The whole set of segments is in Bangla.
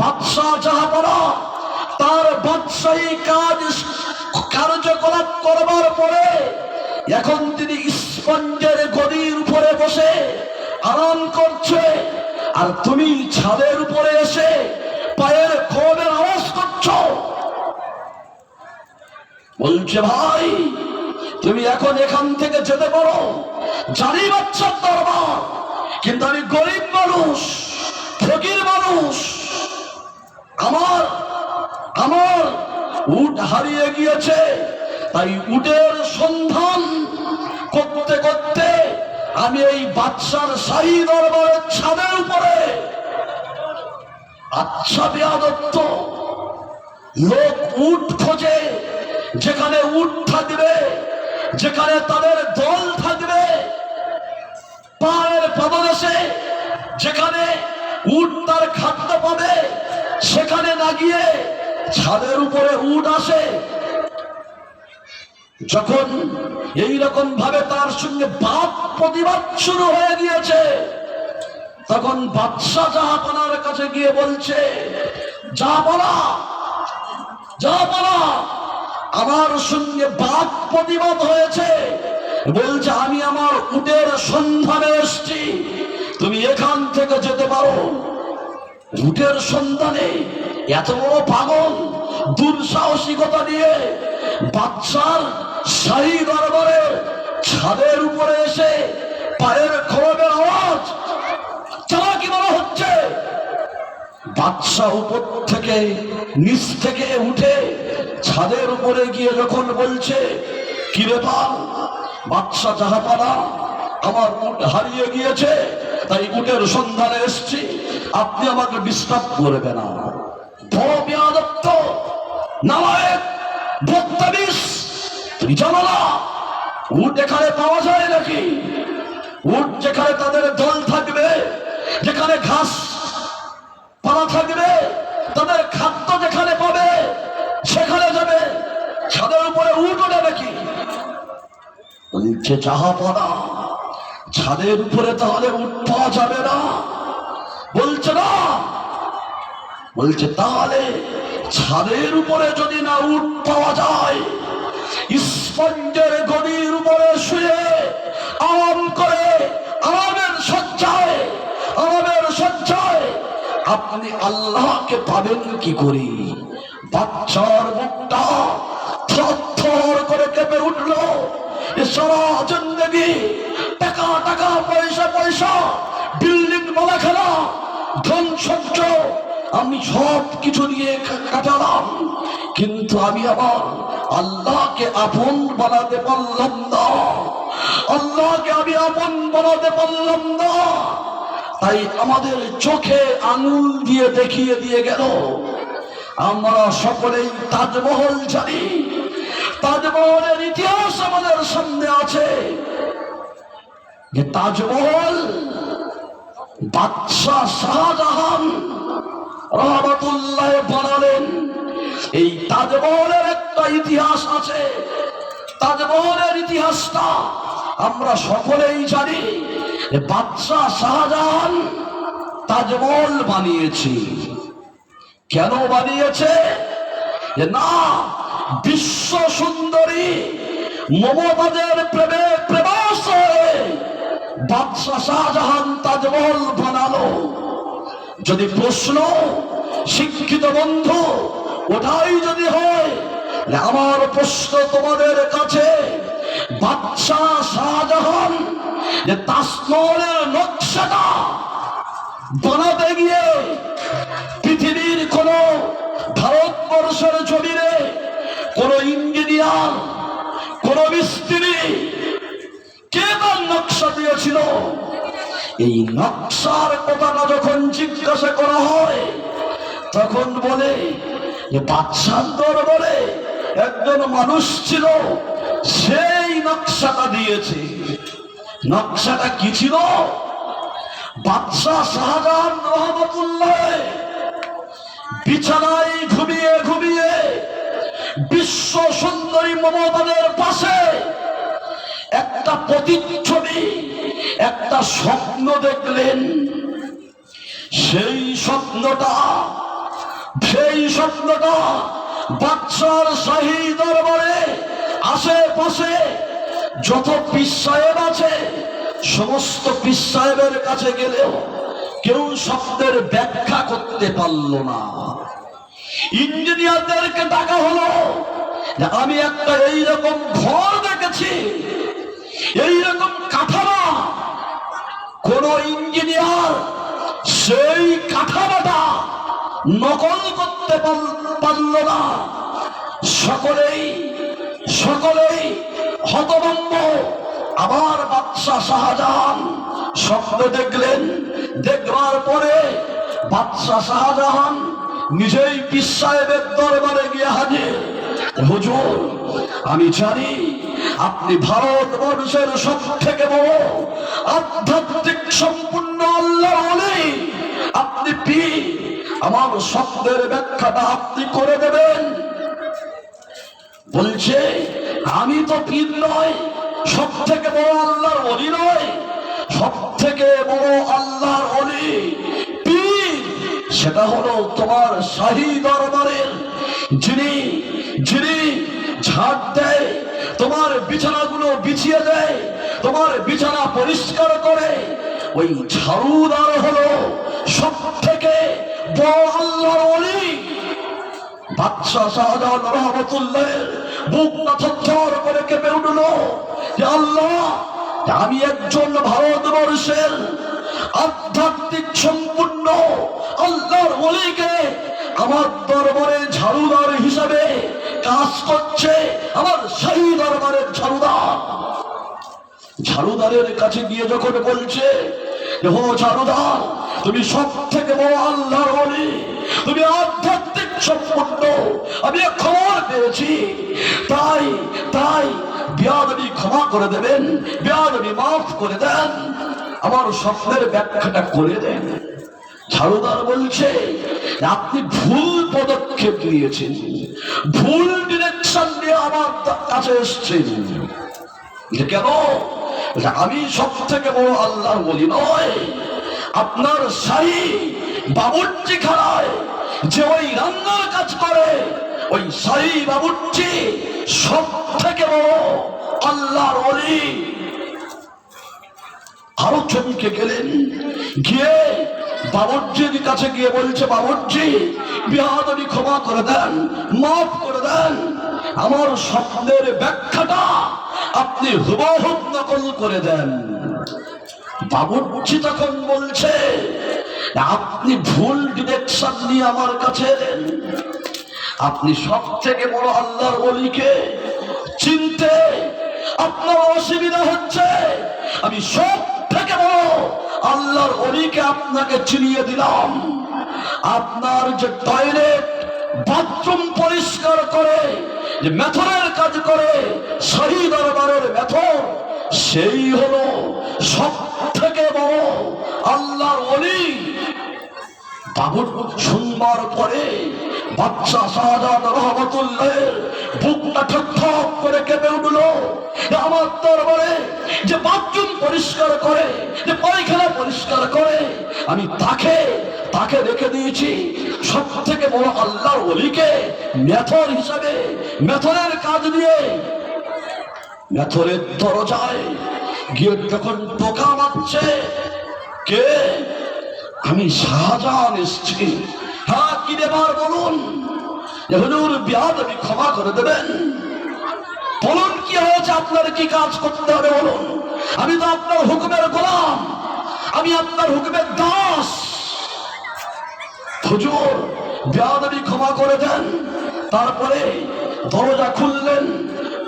বাদশাহ জাহাপনা তার বাদশাহী কাজ কার্যকলাপ করবার পরে এখন তিনি স্পঞ্জের গদির উপরে বসে আরাম করছে। আর তুমি ছাদের উপরে এসে পায়ের খোলের আওয়াজ করছ। বলছে, ভাই, তুমি এখন এখান থেকে যেতে পারো। জানি বাচ্চার দরবার, কিন্তু আমি গরিব মানুষ, ফকির মানুষ আমার আমার উট হারিয়ে গিয়েছে, তাই উটের সন্ধান করতে করতে আমি এই বাচ্চার শাহী দরবারের ছাদের উপরে আচ্ছা বেয়াদত্ত লোক উট খোঁজে, যেখানে উট থাকবে, যেখানে তাদের দল থাকবে পায়ের পাদদেশে, যেখানে উট তার খাদ্য পাবে সেখানে না গিয়ে ছাদের উপরে উট আসে। যখন এই রকম ভাবে তার সঙ্গে বাপ প্রতিবাদ শুরু হয়ে গিয়েছে, তখন বাদশাহ জাহাপানার কাছে গিয়ে বলছে জাহাপানা জাহাপানা আমার সঙ্গে বাদ প্রতিবাদ হয়েছে। বলছে, আমি আমার উটের সন্ধানে এসছি। তুমি এখান থেকে যেতে পারো। উটের সন্ধানে এত বড় পাগল, দুঃসাহসিকতা নিয়ে বাচ্চার শাহী দরবারে ছাদের উপরে এসে পায়ের খরবের আওয়াজ চালাকি বলা হচ্ছে। বাদশাহ উপর থেকে, নিচ থেকে উঠে ছাদের উপরে গিয়ে যখন বলছে কি ব্যাপার বাদশাহ জাহাপানা আমার উট হারিয়ে গিয়েছে, তাই উটের সন্ধানে এসছি। আপনি আমাকে ডিস্টার্ব করবে উট উট যেখানে তাদের ঘাস পাড়া থাকবে, তাদের খাদ্য যেখানে পাবে, সেখানে যাবে। ছাদের উপরে উঠ ওঠে নাকি? যাহা পড়া ছাদের উপরে তাহলে উঠ পাওয়া যাবে না বলছে না বলছে, তাহলে ছাদের উপরে যদি না উঠ পাওয়া যায়, স্পঞ্জের গদির উপরে শুয়ে আরাম করে, আরামের সজ্জায় আরামের সজ্জায়, আপনি আল্লাহকে পাবেন কি করে? বাচ্চার মুখটা থর করে কেঁপে উঠল। সারা জিন্দগি টাকা টাকা, পয়সা পয়সা, বিল্ডিং মালা খেলা ধন সহ্য আমি সব কিছু নিয়ে কাটালাম। কিন্তু আমি আবার আল্লাহকে আপন বানাতে পারলাম না। আল্লাহকে আমি আপন বানাতে পারলাম না। তাই আমাদের চোখে আঙুল দিয়ে দেখিয়ে দিয়ে গেল, আমরা সকলেই তাজমহল জানি। তাজমহলের ইতিহাস আমাদের সামনে আছে। তাজমহল বাদশাহ শাহজাহান রহমতুল্লাহ বানালেন। এই তাজমহলের একটা ইতিহাস আছে। তাজমহলের ইতিহাসটা আমরা সকলেই জানি বাদশাহ শাহজাহান তাজমহল বানিয়েছে। কেন বানিয়েছে? না, বিশ্ব সুন্দরী মমতাজের প্রেমে প্রেমাস হয়ে বাদশাহ শাহজাহান তাজমহল বানালো। যদি প্রশ্ন, শিক্ষিত বন্ধু, ওটাই যদি হয় আমার প্রশ্ন তোমাদের কাছে। বাদশাহ শাহজাহান যে তাজমহলের নকশাটা বানাতে গিয়ে পৃথিবীর কোন ভারতবর্ষের জমিনে কোন ইঞ্জিনিয়ার, কোন মিস্ত্রি, কে তার নকশা দিয়েছিল? এই নকশার কথাটা যখন জিজ্ঞাসা করা হয়। তখন বলে যে বাদশার দরবারে একজন মানুষ ছিল, সেই নকশাটা দিয়েছে। নকশাটা কি ছিল? বাদশাহ শাহজাহান রহমতুল্লাহ বিছানায় ঘুমিয়ে ঘুমিয়ে বিশ্ব সুন্দরী মমতাদের পাশে একটা প্রতিচ্ছবি, একটা স্বপ্ন দেখলেন। সেই স্বপ্নটা সেই স্বপ্নটা বাচ্চার শাহী দরবারে, আশেপাশে যত পীর সাহেব আছে, সমস্ত পীর সাহেবের কাছে গেলেও কেউ স্বপ্নের ব্যাখ্যা করতে পারল না। ইঞ্জিনিয়ারদেরকে ডাকা হলো আমি একটা এইরকম ঘর দেখেছি, এইরকম কাঠামো। কোন ইঞ্জিনিয়ার সেই কাঠামোটা নকল করতে পারল না। সকলেই সকলেই হতভম্ব। আবার বাদশাহ শাহজাহান স্বপ্ন দেখলেন। দেখবার পরে বাদশাহ শাহজাহান নিজেই পীর দরবারে গিয়ে হাজির। হুজুর, আমি জানি আপনি ভারতবর্ষের সব থেকে বড় আধ্যাত্মিক সম্পূর্ণ আল্লাহ আমার স্বপ্নের ব্যাখ্যাটা আপনি করে দেবেন। বলছে, আমি তো পীর নয় সব থেকে বড় আল্লাহর অলি নয় সব থেকে বড় আল্লাহর অলি পীর। সেটা হলো তোমার শাহী দরবারের যিনি যিনি ঝাড় দেয়, তোমার বিছানাগুলো বিছিয়ে দেয়, তোমার বিছানা পরিষ্কার করে। ওই ঝাড়ুদার হলো সব থেকে আমি একজন ভারতবর্ষের আধ্যাত্মিক সম্পূর্ণ আল্লাহর অলিকে আমার দরবারে ঝাড়ুদার হিসাবে কাজ করছে আমার সেই দরবারের ঝাড়ুদার। ঝাড়ুদারের কাছে গিয়ে যখন বলছে তুমি সব থেকে বড় আল্লাহর বলি তুমি আধ্যাত্মিক সম্পূর্ণ আমি খবর পেয়েছি। তাই তাই বিয়াদবি ক্ষমা করে দেবেন বিয়াদবি মাফ করে দেন। আমার স্বপ্নের ব্যাখ্যাটা করে দেন। ঝাড়ুদার বলছে, আপনি ভুল পদক্ষেপ নিয়েছেন। ভুল ডিরেকশন নিয়ে আমার কাছে এসছেন। কেন? আমি সব থেকে বড় আল্লাহর বলি নয়। আপনার শাহী বাবুর্চি খানায় যে ওই রান্নার কাজ করে, ওই শাহী বাবুর্চি সব থেকে বড় আল্লাহর অলি আরও চমকে গেলেন, গিয়ে বাবুর্জির কাছে গিয়ে বলছে বাবুর্জি বিহাদবি ক্ষমা করে দেন, মাফ করে দেন। আমার স্বপ্নের ব্যাখ্যাটা আপনি হুবহুব নকল করে দেন। বাবুর্চি তখন বলছে, আপনি ভুল ডিরেকশন নিয়ে আমার কাছে আপনি সব থেকে বড় আল্লাহর বলিকে চিনতে আপনার অসুবিধা হচ্ছে। আমি সব থেকে বড় আল্লাহর অলিকে আপনাকে চিনিয়ে দিলাম। আপনার যে টয়লেট বাথরুম পরিষ্কার করে, যে মেথরের কাজ করে, শহীদ দরবারের মেথর, সেই হলো সব থেকে বড় আল্লাহর অলি বাবুর শুনবার পরে বাচ্চা শাহজাদ রহমতুল্লাহের বুকটা ঠক ঠক করে কেঁপে উঠল আমার দরবারে যে বাথরুম পরিষ্কার করে, যে পায়খানা পরিষ্কার করে আমি তাকে তাকে রেখে দিয়েছি। সব থেকে বড় আল্লাহর অলিকে মেথর হিসাবে, মেথরের কাজ দিয়ে। মেথরের দরজায় গিয়ে যখন টোকা মারছে, কে? আমি শাহজাহান এসছি। হ্যাঁ কি ব্যাপার বলুন? হুজুর, বিয়াদ আমি ক্ষমা করে দেবেন। বলুন, কি হয়েছে? আপনার কি কাজ করতে হবে বলুন। আমি তো আপনার হুকুমের গোলাম। আমি আপনার হুকুমের দাস। হুজুর, বিয়াদবি ক্ষমা করে দেন। তারপরে দরজা খুললেন।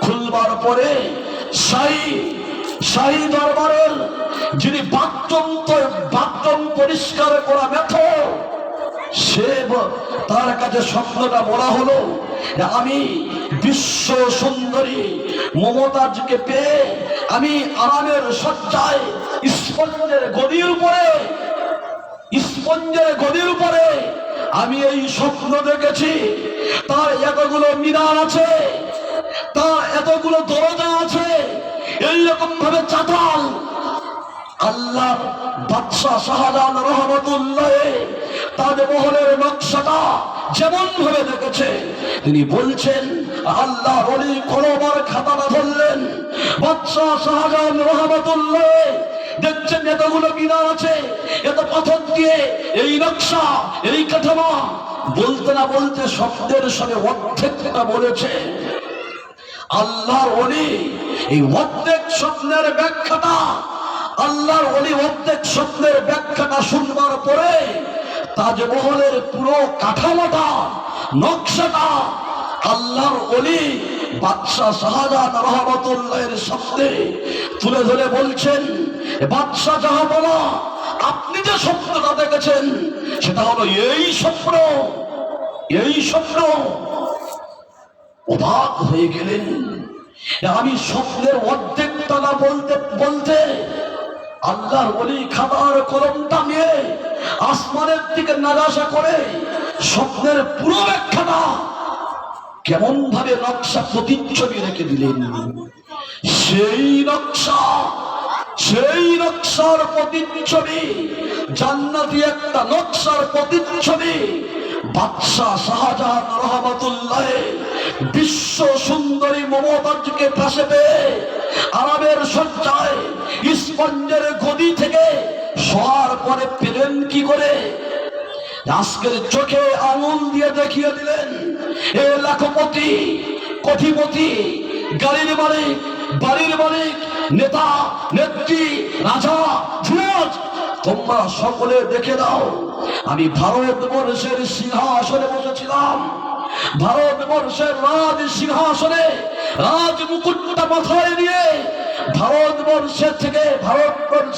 খুলবার পরে সাই সাই দরবারের যিনি বাথরুম বাথরুম পরিষ্কার করা মেথ সে তার কাছে স্বপ্নটা বলা হলো আমি বিশ্ব সুন্দরী মমতাজকে পেয়ে আমি আরামের সজ্জায় স্পঞ্জের গদির উপরে, স্পঞ্জের গদির উপরে আমি এই স্বপ্ন দেখেছি। তার এতগুলো মিনার আছে, তার এতগুলো দরজা আছে এইরকম ভাবে চাতাল। আল্লাহ বাদশাহ শাহজাহান রহমতুল্লাহ তাজমহলের নকশাটা যেমন ভাবে দেখেছে, তিনি বলছেন, আল্লাহ অলি কলবার খাতাটা ধরলেন। বাদশাহ শাহজাহান রহমতুল্লাহ দেখছেন এতগুলো মিনার আছে? এত পাথর দিয়ে এই নকশা, এই কাঠামো। বলতে না বলতে শব্দের সঙ্গে অর্ধেকটা বলেছে। আল্লাহর অলি এই অর্ধেক স্বপ্নের ব্যাখ্যাটা, আল্লাহর অলি অর্ধেক স্বপ্নের ব্যাখ্যাটা শুনবার পরে তাজমহলের পুরো কাঠামোটা, নকশাটা আল্লাহর অলি বাদশাহ শাহজাহান রহমতুল্লাহের স্বপ্নে তুলে ধরে বলছেন বাদশাহ জাহাবনা আপনি যে স্বপ্নটা দেখেছেন, সেটা হলো এই স্বপ্ন এই স্বপ্ন। অবাক হয়ে গেলেন। আমি স্বপ্নের অর্ধেক টানা বলতে বলতে আল্লাহর বলি খাবার কলমটা নিয়ে আসমানের দিকে নাগাসা করে স্বপ্নের পুরো ব্যাখ্যাটা কেমন ভাবে নকশা প্রতিচ্ছবি রেখে দিলেন, সেই নকশা, সেই নকশার প্রতিচ্ছবি, জান্নাতি একটা নকশার প্রতিচ্ছবি, বাদশাহ শাহজাহান রহমতুল্লাহ বিশ্ব সুন্দরী মমতাজকে পাশে পেয়ে আরবের সজ্জায় স্পঞ্জের গদি থেকে শোয়ার পরে পেলেন কি করে? আজকের চোখে আঙুল দিয়ে দেখিয়ে দিলেন লাখপতি, কোটিপতি, গাড়ির মালিক, বাড়ির মালিক, নেতা, নেত্রী, রাজা তোমরা সকলে দেখে দাও আমি ভারতবর্ষের সিংহাসনে বসেছিলাম। ভারতবর্ষের রাজ সিংহাসনে রাজ মুকুটটা মাথায় নিয়ে ভারতবর্ষের থেকে ভারতবর্ষের